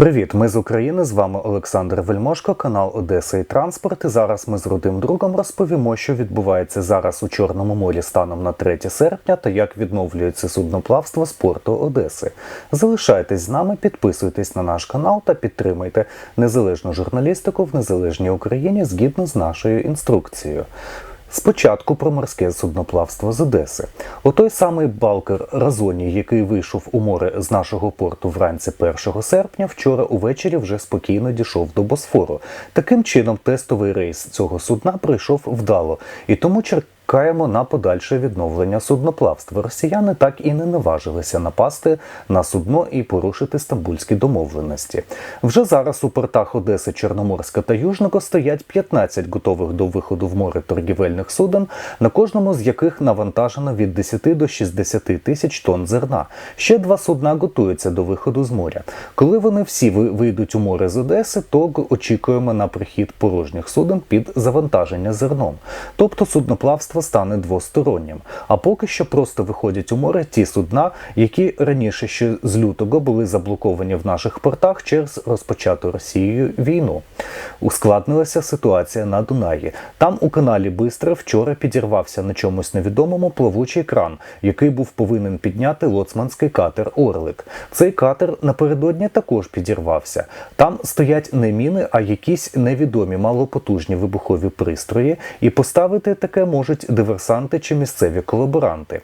Привіт, ми з України. З вами Олександр Вельмошко, канал Одеса і Транспорт. І зараз ми з рудим другом розповімо, що відбувається зараз у Чорному морі станом на 3 серпня та як відновлюється судноплавство з порту Одеси. Залишайтесь з нами, підписуйтесь на наш канал та підтримайте незалежну журналістику в незалежній Україні згідно з нашою інструкцією. Спочатку про морське судноплавство з Одеси. Отой самий балкер Разоні, який вийшов у море з нашого порту вранці 1 серпня, вчора увечері вже спокійно дійшов до Босфору. Таким чином, тестовий рейс цього судна пройшов вдало, і тому чекаємо на подальше відновлення судноплавства. Росіяни так і не наважилися напасти на судно і порушити стамбульські домовленості. Вже зараз у портах Одеси, Чорноморська та Южного стоять 15 готових до виходу в море торгівельних суден, на кожному з яких навантажено від 10 до 60 тисяч тонн зерна. Ще два судна готуються до виходу з моря. Коли вони всі вийдуть у море з Одеси, то очікуємо на прихід порожніх суден під завантаження зерном. Тобто судноплавство стане двостороннім. А поки що просто виходять у море ті судна, які раніше ще з лютого були заблоковані в наших портах через розпочату Росією війну. Ускладнилася ситуація на Дунаї. Там у каналі Бистра вчора підірвався на чомусь невідомому плавучий кран, який був повинен підняти лоцманський катер Орлик. Цей катер напередодні також підірвався. Там стоять не міни, а якісь невідомі малопотужні вибухові пристрої, і поставити таке можуть диверсанти чи місцеві колаборанти.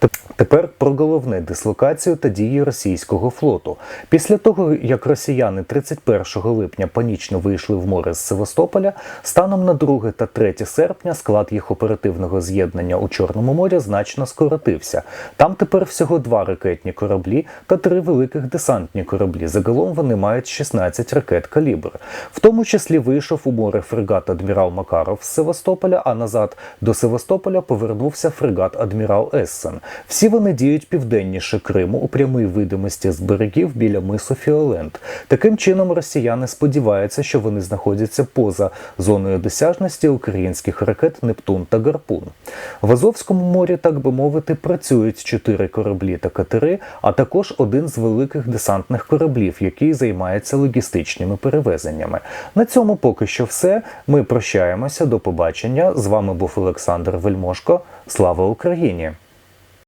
Теп- Тепер про головне дислокацію та дії російського флоту. Після того, як росіяни 31 липня панічно вийшли в море з Севастополя, станом на 2 та 3 серпня склад їх оперативного з'єднання у Чорному морі значно скоротився. Там тепер всього два ракетні кораблі та три великих десантні кораблі. Загалом вони мають 16 ракет калібр. В тому числі вийшов у море фрегат адмірал Макаров з Севастополя, а назад до Севастополя повернувся фрегат адмірал Ессен. Всі вони діють південніше Криму у прямій видимості з берегів біля мису Фіолент. Таким чином, росіяни сподіваються, що вони знаходяться поза зоною досяжності українських ракет Нептун та Гарпун. В Азовському морі, так би мовити, працюють чотири кораблі та катери, а також один з великих десантних кораблів, який займається логістичними перевезеннями. На цьому поки що все. Ми прощаємося. До побачення. З вами був Олександр Вельмошко. Слава Україні!